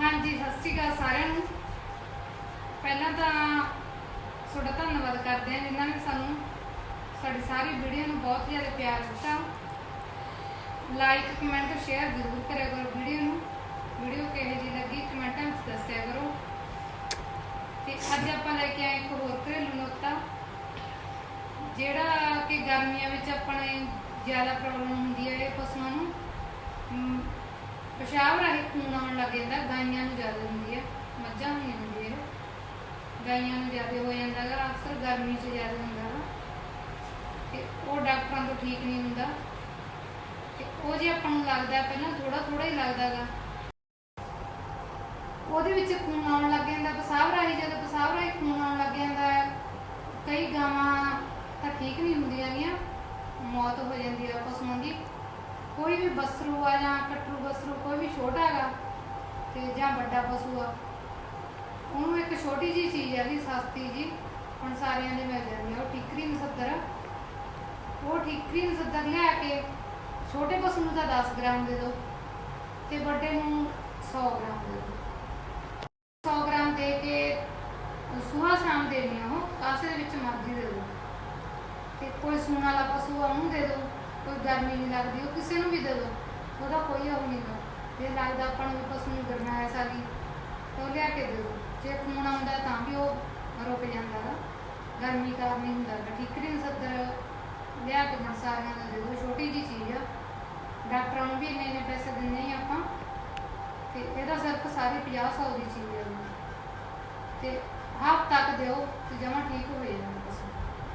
ਹਾਂਜੀ, ਸਤਿ ਸ਼੍ਰੀ ਅਕਾਲ ਸਾਰਿਆਂ ਨੂੰ। ਪਹਿਲਾਂ ਤਾਂ ਤੁਹਾਡਾ ਧੰਨਵਾਦ ਕਰਦੇ ਹਾਂ ਜਿਨ੍ਹਾਂ ਨੇ ਸਾਨੂੰ ਸਾਡੀ ਸਾਰੀ ਵੀਡੀਓ ਨੂੰ ਬਹੁਤ ਜ਼ਿਆਦਾ ਪਿਆਰ ਦਿੱਤਾ। ਲਾਈਕ ਕਮੈਂਟ ਸ਼ੇਅਰ ਜ਼ਰੂਰ ਕਰਿਆ ਕਰੋ ਵੀਡੀਓ ਨੂੰ। ਵੀਡੀਓ ਕਿਹੋ ਜਿਹੀ ਲੱਗੀ ਕਮੈਂਟਾਂ ਵਿੱਚ ਦੱਸਿਆ ਕਰੋ। ਤੇ ਅੱਜ ਆਪਾਂ ਲੈ ਕੇ ਆਏ ਇੱਕ ਹੋਰ ਘਰੇਲੂ ਨੁਕਤਾ ਜਿਹੜਾ ਕਿ ਗਰਮੀਆਂ ਵਿੱਚ ਆਪਣੇ ਜ਼ਿਆਦਾ ਪ੍ਰੋਬਲਮ ਹੁੰਦੀ ਹੈ ਇਹ ਪਸ਼ੂਆਂ ਨੂੰ। ਪਿਸ਼ਾਬ ਰਾਹੀਂ ਖੂਨ ਆਉਣ ਲੱਗ ਜਾਂਦਾ ਗਾਈਆਂ ਨੂੰ ਜ਼ਿਆਦਾ ਹੁੰਦੀ ਹੈ ਮੱਝਾਂ ਨੂੰ ਨਹੀਂ ਹੁੰਦੀ ਇਹ। ਗਾਈਆਂ ਨੂੰ ਜ਼ਿਆਦਾ ਹੋ ਜਾਂਦਾ ਗਾ ਅਕਸਰ ਗਰਮੀ 'ਚ ਜ਼ਿਆਦਾ ਹੁੰਦਾ ਗਾ ਤੇ ਉਹ ਡਾਕਟਰਾਂ ਤੋਂ ਠੀਕ ਨਹੀਂ ਹੁੰਦਾ। ਤੇ ਉਹ ਜੇ ਆਪਾਂ ਨੂੰ ਲੱਗਦਾ ਪਹਿਲਾਂ ਥੋੜਾ ਥੋੜਾ ਹੀ ਲੱਗਦਾ ਉਹਦੇ ਵਿੱਚ ਖੂਨ ਆਉਣ ਲੱਗ ਜਾਂਦਾ ਪਿਸ਼ਾਬ ਰਾਹੀਂ ਜਦੋਂ ਪਿਸ਼ਾਬ ਰਾਹੀਂ ਖੂਨ ਆਉਣ ਲੱਗ ਜਾਂਦਾ ਹੈ, ਕਈ ਗਾਵਾਂ ਤਾਂ ਠੀਕ ਨਹੀਂ ਹੁੰਦੀਆਂ ਗੀਆਂ ਮੌਤ ਹੋ ਜਾਂਦੀ ਆ ਪਸ਼ੂਆਂ ਦੀ ਕੋਈ ਵੀ ਬਸਰੂ ਆ ਜਾਂ ਕਟਰੂ ਬਸਰੂ, ਕੋਈ ਵੀ ਛੋਟਾ ਹੈਗਾ ਤੇ ਜਾਂ ਵੱਡਾ ਪਸ਼ੂ ਆ, ਉਹਨੂੰ ਇੱਕ ਛੋਟੀ ਜੀ ਚੀਜ਼ ਆ ਵੀ ਸਸਤੀ ਜੀ, ਹੁਣ ਸਾਰਿਆਂ ਦੇ ਮਿਲ ਜਾਂਦੀ ਆ, ਉਹ ਠੀਕਰੀ ਨਸੱਦਰ ਉਹ ਠੀਕਰੀ ਨਸੱਦਰ ਲਿਆ ਕੇ ਛੋਟੇ ਪਸ਼ੂ ਨੂੰ ਤਾਂ 10 ਗ੍ਰਾਮ ਦੇ ਦਿਓ ਤੇ ਵੱਡੇ ਨੂੰ 100 ਗ੍ਰਾਮ ਦੇ ਦਿਓ। 100 ਗ੍ਰਾਮ ਦੇ ਕੇ ਸੁਬਹ ਸ਼ਾਮ ਦੇਣੀ ਆ ਉਹ, ਕਾਸੇ ਦੇ ਵਿੱਚ ਮਰਜ਼ੀ ਦੇ ਦਿਓ। ਤੇ ਕੋਈ ਸੂਣ ਵਾਲਾ ਪਸ਼ੂ ਆ, ਉਹਨੂੰ ਦੇ ਦਿਓ। ਗਰਮੀ ਨਹੀਂ ਲੱਗਦੀ, ਉਹ ਕਿਸੇ ਨੂੰ ਵੀ ਦੇ ਦਿਓ। ਉਹਦਾ ਕੋਈ ਉਹ ਨਹੀਂ ਗਾ ਜੇ ਲੱਗਦਾ ਆਪਾਂ ਨੂੰ ਵੀ ਪਸ਼ੂ ਨੂੰ ਗਰਮੈਸ਼ ਆ ਗਈ ਤਾਂ ਲਿਆ ਕੇ ਦੇ ਦਿਓ। ਜੇ ਖੂਨ ਆਉਂਦਾ ਤਾਂ ਵੀ ਉਹ ਰੁਕ ਜਾਂਦਾ ਗਾ ਗਰਮੀ ਕਾਰਨ ਨਹੀਂ ਹੁੰਦਾ ਗਾ ਠੀਕਰੀ ਸੱਦਰ, ਲਿਆ ਕੇ ਮਨਸਾਰੀਆਂ ਦਾ ਦੇ ਦਿਓ। ਛੋਟੀ ਜੀ ਚੀਜ਼ ਆ। ਡਾਕਟਰਾਂ ਨੂੰ ਵੀ ਇੰਨੇ ਇੰਨੇ ਪੈਸੇ ਦਿੰਦੇ ਹੀ ਆਪਾਂ। ਤੇ ਇਹਦਾ ਸਿਰਫ ਸਾਰੀ 50 ਸੌ ਦੀ ਚੀਜ਼ ਹੈ ਤੇ ਹਫ਼ਤਾ ਤੱਕ ਦਿਓ ਤੇ ਜਮਾ ਠੀਕ ਹੋ ਜਾਣਾ